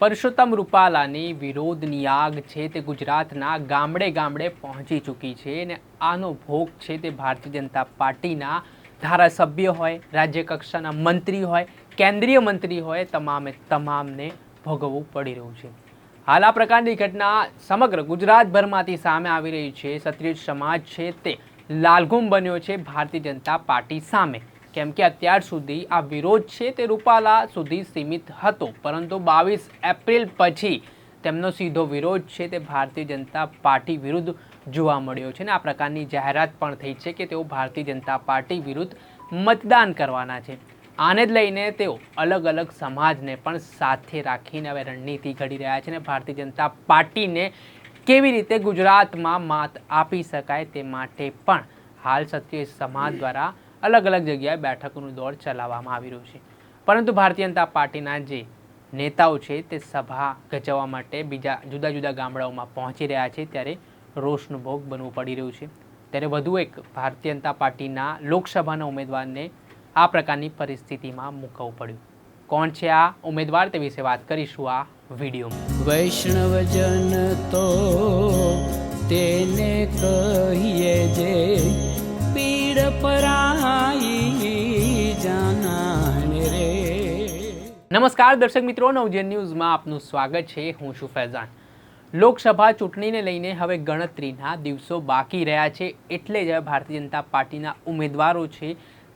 પરસોત્તમ રૂપાલાની વિરોધની આગ છે તે ગુજરાતના ગામડે ગામડે પહોંચી ચૂકી છે અને આનો ભોગ છે તે ભારતીય જનતા પાર્ટીના ધારાસભ્ય હોય, રાજ્ય કક્ષાના મંત્રી હોય, કેન્દ્રીય મંત્રી હોય, તમામે તમામને ભોગવવું પડી રહ્યું છે. હાલ આ પ્રકારની ઘટના સમગ્ર ગુજરાતભરમાંથી સામે આવી રહી છે. ક્ષત્રિય સમાજ છે તે લાલઘુમ બન્યો છે ભારતીય જનતા પાર્ટી સામે. કેમ કે અત્યાર સુધી આ વિરોધ છે તે રૂપાલા સુધી સીમિત હતો. પરંતુ બાવીસ એપ્રિલ પછી તેમનો સીધો વિરોધ છે તે ભારતીય જનતા પાર્ટી વિરુદ્ધ જોવા મળ્યો છે ને આ પ્રકારની જાહેરાત પણ થઈ છે કે તેઓ ભારતીય જનતા પાર્ટી વિરુદ્ધ મતદાન કરવાના છે. આને જ લઈને તેઓ અલગ અલગ સમાજને પણ સાથે રાખીને હવે રણનીતિ ઘડી રહ્યા છે અને ભારતીય જનતા પાર્ટીને કેવી રીતે ગુજરાતમાં માત આપી શકાય તે માટે પણ હાલ ક્ષત્રિય સમાજ દ્વારા અલગ અલગ જગ્યાએ બેઠકોનું દોર ચલાવવામાં આવી રહ્યું છે. પરંતુ ભારતીય જનતા પાર્ટીના જે નેતાઓ છે તે સભા ગજવવા માટે બીજા જુદા જુદા ગામડાઓમાં પહોંચી રહ્યા છે ત્યારે રોષનું ભોગ બનવું પડી રહ્યું છે. ત્યારે વધુ એક ભારતીય જનતા પાર્ટીના લોકસભાના ઉમેદવારને આ પ્રકારની પરિસ્થિતિમાં મૂકવું પડ્યું. કોણ છે આ ઉમેદવાર તે વિશે વાત કરીશું આ વિડીયોમાં. વૈષ્ણવજન તો તેને કહીએ જે નમસ્કાર દર્શક મિત્રો, નવજન ન્યૂઝમાં આપનું સ્વાગત છે. હું છું ફૈઝાન. લોકસભા ચૂંટણીને લઈને હવે ગણતરીના દિવસો બાકી રહ્યા છે. એટલે જ ભારતીય જનતા પાર્ટીના ઉમેદવારો છે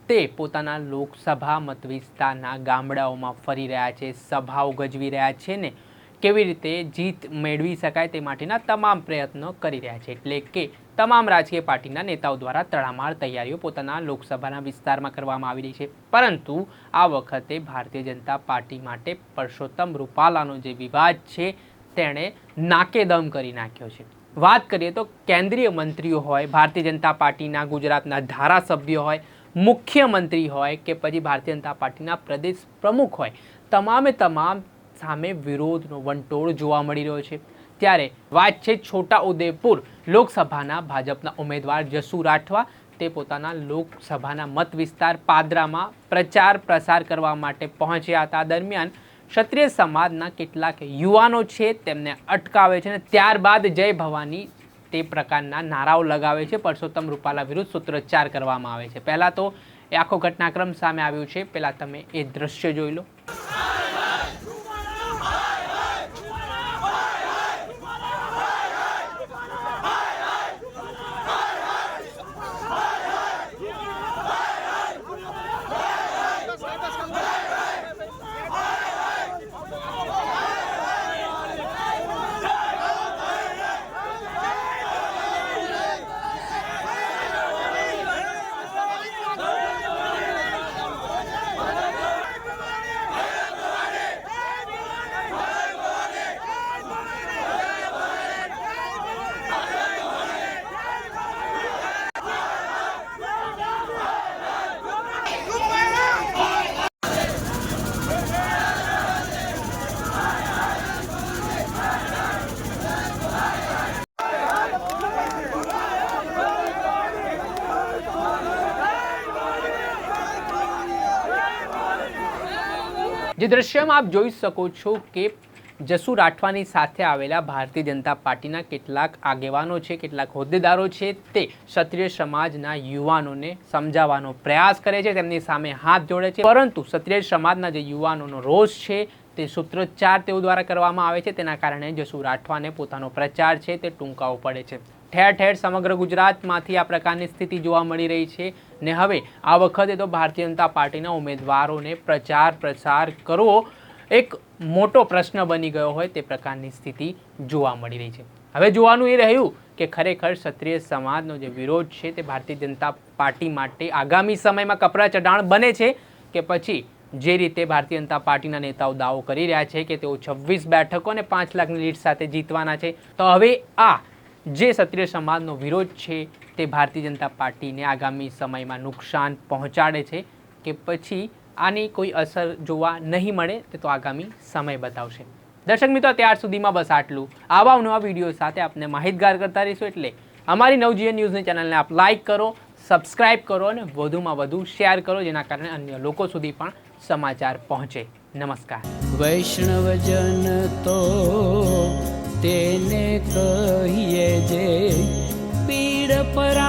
તે પોતાના લોકસભા મત વિસ્તારના ગામડાઓમાં ફરી રહ્યા છે, સભાઓ ગજવી રહ્યા છે ને કેવી રીતે જીત મેળવી શકાય તે માટેના તમામ પ્રયત્નો કરી રહ્યા છે. એટલે કે તમામ રાજકીય પાર્ટીના નેતાઓ દ્વારા તડામાર તૈયારીઓ પોતાના લોકસભાના વિસ્તારમાં કરવામાં આવી રહી છે. પરંતુ આ વખતે ભારતીય જનતા પાર્ટી માટે પરસોત્તમ રૂપાલાનો જે વિવાદ છે, તેણે નાકેદમ કરી નાખ્યો છે. વાત કરીએ તો કેન્દ્રીય મંત્રીઓ હોય, ભારતીય જનતા પાર્ટીના, ગુજરાતના ધારાસભ્યો હોય, મુખ્યમંત્રી હોય કે પછી ભારતીય જનતા પાર્ટીના પ્રદેશ પ્રમુખ હોય, તમામે તમામ સામે વિરોધનો વંટોળ જોવા મળી રહ્યો છે. ત્યારે વાત છે છોટા ઉદેપુર લોકસભાના ભાજપના ઉમેદવાર જસુ રાઠવા. તે પોતાના લોકસભાના મત વિસ્તાર પાદરામાં પ્રચાર પ્રસાર કરવા માટે પહોંચ્યા હતા. દરમિયાન ક્ષત્રિય સમાજના કેટલાક યુવાનો છે તેમને અટકાવે છે અને ત્યારબાદ જય ભવાની તે પ્રકારના નારાઓ લગાવે છે. પરસોત્તમ રૂપાલા વિરુદ્ધ સૂત્રોચ્ચાર કરવામાં આવે છે. પહેલાં તો એ આખો ઘટનાક્રમ સામે આવ્યો છે. પહેલાં તમે એ દ્રશ્ય જોઈ લો. જે દ્રશ્યમાં આપ જોઈ શકો છો કે જસુ રાઠવાની સાથે આવેલા ભારતીય જનતા પાર્ટીના કેટલાક આગેવાનો છે, કેટલાક હોદ્દેદારો છે તે ક્ષત્રિય સમાજના યુવાનોને સમજાવવાનો પ્રયાસ કરે છે, તેમની સામે હાથ જોડે છે. પરંતુ ક્ષત્રિય સમાજના જે યુવાનોનો રોષ છે તે સૂત્રોચ્ચાર તેઓ દ્વારા કરવામાં આવે છે. તેના કારણે જસુ રાઠવાને પોતાનો પ્રચાર છે તે ટૂંકાવો પડે છે. ઠેર ઠેર સમગ્ર ગુજરાતમાંથી આ પ્રકારની સ્થિતિ જોવા મળી રહી છે ને હવે આ વખતે તો ભારતીય જનતા પાર્ટીના ઉમેદવારોને પ્રચાર પ્રસાર કરવો એક મોટો પ્રશ્ન બની ગયો હોય તે પ્રકારની સ્થિતિ જોવા મળી રહી છે. હવે જોવાનું એ રહ્યું કે ખરેખર ક્ષત્રિય સમાજનો જે વિરોધ છે તે ભારતીય જનતા પાર્ટી માટે આગામી સમયમાં કપરા ચઢાણ બને છે કે પછી જે રીતે ભારતીય જનતા પાર્ટીના નેતાઓ દાવો કરી રહ્યા છે કે તેઓ છવ્વીસ બેઠકો અને પાંચ લાખની લીડ સાથે જીતવાના છે. તો હવે આ જે ક્ષત્રિય સમાજનો વિરોધ છે તે ભારતીય જનતા પાર્ટીને આગામી સમયમાં નુકસાન પહોંચાડે છે કે પછી આની કોઈ અસર જોવા નહીં મળે તે તો આગામી સમય બતાવશે. દર્શક મિત્રો, ત્યાર સુધીમાં બસ આટલું. આવા નવા વીડિયો સાથે આપને માહિતગાર કરતા રહીશું એટલે અમારી નવજીવન ન્યૂઝની ચેનલને આપ લાઇક કરો, સબસ્ક્રાઇબ કરો અને વધુમાં વધુ શેર કરો, જેના કારણે અન્ય લોકો સુધી પણ સમાચાર પહોંચે. નમસ્કાર. વૈષ્ણવજન તો તેને કહીએ જે પીડ પર